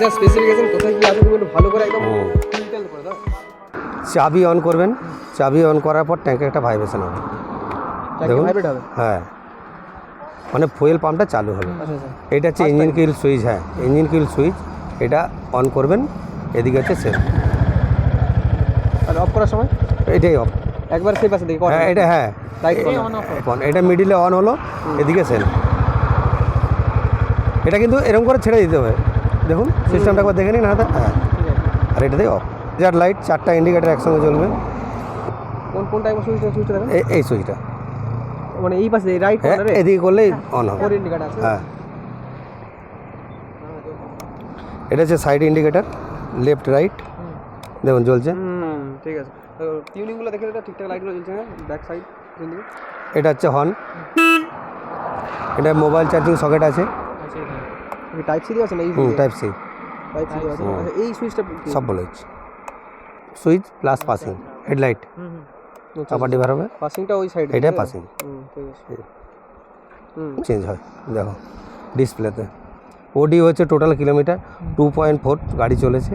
যা স্পেসিফিকেশন কোথায় কি আছে তুমি একটু ভালো করে একদম। ডিটেল করে দাও। চাবি অন করবেন। চাবি অন করার পর ট্যাঙ্কে একটা ভাইব্রেশন হবে। দেখুন। হ্যাঁ। মানে ফুয়েল পাম্পটা চালু হবে। আচ্ছা আচ্ছা। এটা হচ্ছে ইঞ্জিন কিল সুইচ হ্যাঁ। ইঞ্জিন কিল সুইচ এটা অন করবেন। এদিকে হচ্ছে সেফ আর অফ করার সময়? এটাই অফ একবার সেই পাশে দেখি হ্যাঁ এটা হ্যাঁ। এটা মিডিলে অন হলো এদিকে সেল এটা কিন্তু এরকম করে ছেড়ে দিতে হবে। দেখুন সিস্টেমটা একবার দেখে নিন হাতে। হ্যাঁ আর এটাতেই অফ যার লাইট চারটা ইন্ডিকেটার একসঙ্গে জ্বলবে। কোন কোন টাইপের সুইচ সুইচটা দেখেন। এই সুইচটা মানে এই পাশে রাইট হ্যাঁ কর্নারে এদিকে করলেই অন হবে। ফোর ইন্ডিকেটার আছে। হ্যাঁ। এটা হচ্ছে সাইড ইন্ডিকেটার লেফট রাইট দেখুন জ্বলছে। ঠিক আছে। টিউনিংগুলো দেখে এটা ঠিকঠাক লাইটগুলো জ্বলছে না ব্যাক সাইড এটা হচ্ছে হর্ন এটা মোবাইল চার্জিং সকেট আছে। টাইপ সি দিয়ে আছে না এই হুম টাইপ সি টাইপ সি আছে? আচ্ছা, এই সুইচটা সব বলেছি সুইচ প্লাস পাসিং হেডলাইট চাপা ডিভার হবে? পাসিংটা ওই সাইড এটা পাসিং হুম ঠিক আছে। হুম। চেঞ্জ হয় দেখো। ডিসপ্লেতে ওডি হচ্ছে total kilometre two point four গাড়ি চলেছে।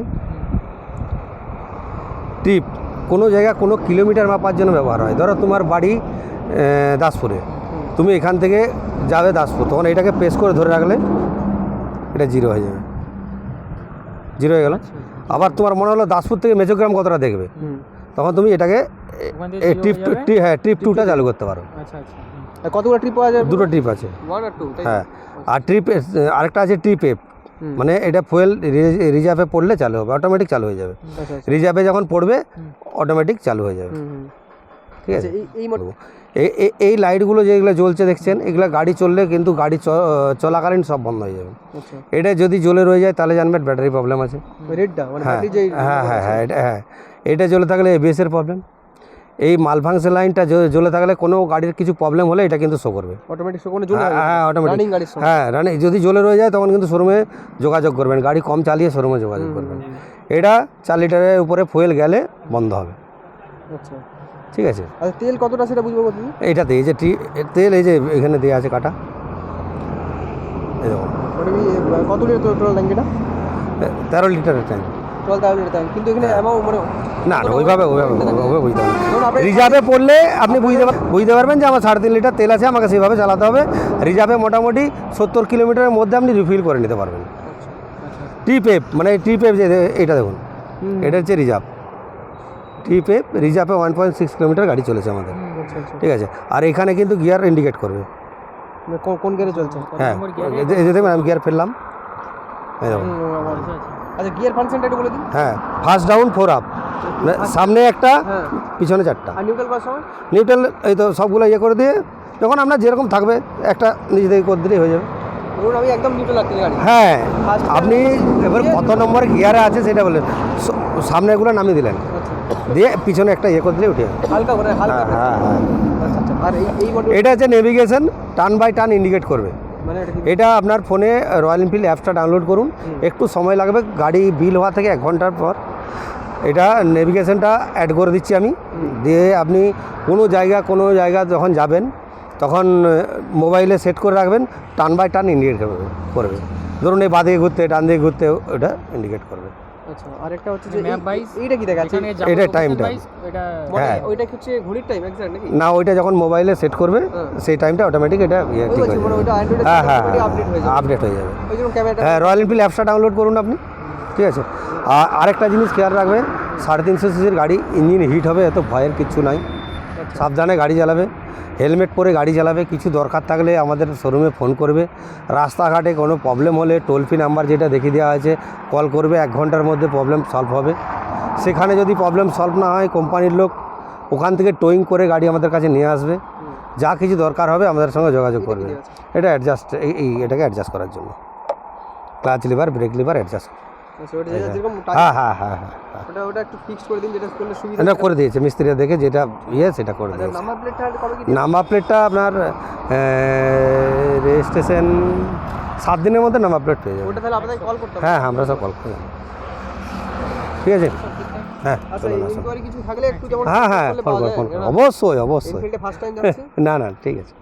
টিপ কোনো জায়গা কোনো কিলোমিটার মাপার জন্য ব্যবহার হয়। ধরো তোমার বাড়ি আহ, দাসপুরে। তুমি এখান থেকে যাবে দাসপুর। তখন এটাকে প্রেস করে ধরে রাখলে এটা জিরো হয়ে যাবে। জিরো হয়ে গেল। আবার তোমার মনে হলো দাসপুর থেকে মেচোগ্রাম কতটা দেখবে? তখন তুমি এটাকে এই ট্রিপ টু হ্যাঁ ট্রিপ টুটা চালু করতে পারো। আচ্ছা আচ্ছা কতগুলো ট্রিপ পাওয়া যায় দুটো ট্রিপ আছে। ওয়ান আর টু হ্যাঁ। আর ট্রিপ আরেকটা আছে ট্রিপ এপ মানে এটা ফুয়েল রিজার্ভে পড়লে চালু হবে অটোমেটিক চালু হয়ে যাবে। আচ্ছা আচ্ছা। রিজার্ভে যখন পড়বে অটোমেটিক চালু হয়ে যাবে। ঠিক আছে? এই এই লাইটগুলো যেগুলো জ্বলছে দেখছেন এগুলো গাড়ি চললে কিন্তু গাড়ি চ- চলাকালীন সব বন্ধ হয়ে যাবে। আচ্ছা। এটা যদি জ্বলে রয়ে যায় তাহলে জানবেন ব্যাটারি প্রবলেম আছে। মানে হ্যাঁ হ্যাঁ হ্যাঁ হ্যাঁ এটা হ্যাঁ। এটা জ্বলে থাকলে এবিএসের প্রবলেম এই মালভাংস লাইনটা জ্বলে থাকলে কোনো গাড়ির কিছু প্রবলেম হলে এটা কিন্তু শো করবে। অটোমেটিক হ্যাঁ, হ্যাঁ অটোমেটিক হ্যাঁ রানি যদি জ্বলে রয়ে যায় তখন কিন্তু শোরুমে যোগাযোগ করবেন। গাড়ি কম চালিয়ে শোরুমে যোগাযোগ করবেন। এটা চার লিটারের উপরে ফুয়েল গেলে বন্ধ হবে। আচ্ছা। ঠিক আছে। আচ্ছা তেল কতটা সেটা বুঝব তুমি এইটাতে এই যে তেল এই যে এখানে দেওয়া আছে কাটা। আহ, কত লিটার টোটাল ট্যাঙ্ক এটা? এ- তেরো লিটারের ট্যাঙ্ক টোটাল তেরো লিটার ট্যাঙ্ক কিন্তু এখানে অ্যামাউন্ট মানে না না ওইভাবে ওইভাবে ওইভাবে বুঝতে পারবেন রিজার্ভে পড়লে আপনি বুঝতে বুঝতে পারবেন যে আমার সাড়ে তিন লিটার তেল আছে আমাকে সেইভাবে চালাতে হবে। রিজার্ভে মোটামুটি সত্তর কিলোমিটারের মধ্যে আপনি রিফিল করে নিতে পারবেন। টি পেপ মানে যে এটা দেখুন। এটা হচ্ছে রিজার্ভ। টি পেপ রিজার্ভে ওয়ান পয়েন্ট সিক্স কিলোমিটার গাড়ি চলেছে আমাদের। আচ্ছা আচ্ছা। ঠিক আছে? আর এখানে কিন্তু গিয়ার ইন্ডিকেট করবে। মানে কোন- কোন গিয়ারে চলছে? হ্যাঁ। দেখবেন আমি গিয়ার ফেললাম। আচ্ছা। গিয়ার ফাংশনটা একটু বলে দিন। হ্যাঁ ফার্স্ট ডাউন ফোর আপ সামনে একটা হ্যাঁ। পিছনে চারটা। নিউট্রাল এই তো সবগুলো ইয়ে করে দিয়ে যখন আপনার যেরকম থাকবে একটা নিজে থেকে করে দিলেই হয়ে যাবে। ধরুন আমি একদম নিউট্রাল রাখতে গাড়ি। হ্যাঁ আপনি এবার কত নম্বর গিয়ারে আছে সেটা বললেন স- সামনেগুলো নামিয়ে দিলেন। আচ্ছা। দিয়ে পিছনে একটা ইয়ে করে দিলে উঠে হালকা করে হালকা হ্যাঁ হ্যাঁ হ্যাঁ। আচ্ছা আচ্ছা আর এই এটা হচ্ছে navigation turn by turn indicate করবে। মানে এটা এটা আপনার ফোনে রয়্যাল এনফিল্ড অ্যাপসটা ডাউনলোড করুন। একটু সময় লাগবে গাড়ি বিল হওয়া থেকে এক ঘণ্টার পর। এটা নেভিগেশনটা অ্যাড করে দিচ্ছি আমি। দিয়ে আপনি কোনো জায়গা কোনো জায়গা যখন যাবেন তখন মোবাইলে সেট করে রাখবেন টান বাই টান ইন্ডিকেট করবে করবে। ধরুন এই বাদিকে ঘুরতে ডান দিকে ঘুরতে ওটা ইন্ডিকেট করবে। আচ্ছা আরেকটা হচ্ছে যে কি দেখাচ্ছে? এটা টাইমটা এটা মানে হ্যাঁ। ওইটা হচ্ছে ঘড়ির টাইম এক্সাক্ট নাকি? না ওইটা যখন মোবাইলে সেট করবে হ্যাঁ। সেই টাইমটা অটোমেটিক এটা ইয়ে ঠিক হয়ে মানে যাবে। ওইটা অ্যান্ড্রয়েডে হ্যাঁ হ্যাঁ আপডেট হয়ে যাবে। আপডেট হয়ে ক্যামেরাটা হ্যাঁ রয়্যাল এনফিল্ড অ্যাপসটা ডাউনলোড করুন আপনি ঠিক আছে? আর আরেকটা জিনিস খেয়াল রাখবেন সাড়ে তিনশো সিসির গাড়ি ইঞ্জিন হিট হবে এত ভয়ের কিচ্ছু নাই। সাবধানে গাড়ি চালাবে হেলমেট পরে গাড়ি চালাবে কিছু দরকার থাকলে আমাদের শোরুমে ফোন করবে। রাস্তাঘাটে কোনো প্রবলেম হলে টোল ফ্রি নাম্বার যেটা দেখিয়ে দেওয়া আছে কল করবে এক ঘণ্টার মধ্যে প্রবলেম সলভ হবে। সেখানে যদি প্রবলেম সলভ না হয় কোম্পানির লোক ওখান থেকে টোয়িং করে গাড়ি আমাদের কাছে নিয়ে আসবে। যা কিছু দরকার হবে আমাদের সঙ্গে যোগাযোগ করবে। এটা অ্যাডজাস্ট এই এই এটাকে অ্যাডজাস্ট করার জন্য। Clutch lever brake lever adjust আচ্ছা। হ্যাঁ হ্যাঁ হ্যাঁ হ্যাঁ হ্যাঁ। ওটা ওটা একটু ফিক্স করে দিন যেটা করলে সুবিধা এটা করে দিয়েছে। মিস্ত্রিরা দেখে যেটা ইয়ে সেটা করে দিয়েছে। নাম্বার প্লেটটা কবে কি নাম্বার প্লেটটা আপনার রেজিস্ট্রেশন সাত দিনের মধ্যে নাম্বার প্লেট পেয়ে যাবে ওটা তাহলে আপনাকে কল করতে হ্যাঁ হ্যাঁ আমরা সব কল করে ঠিক আছে? হ্যাঁ আচ্ছা হ্যাঁ হ্যাঁ। অবশ্যই অবশ্যই। না না ঠিক আছে।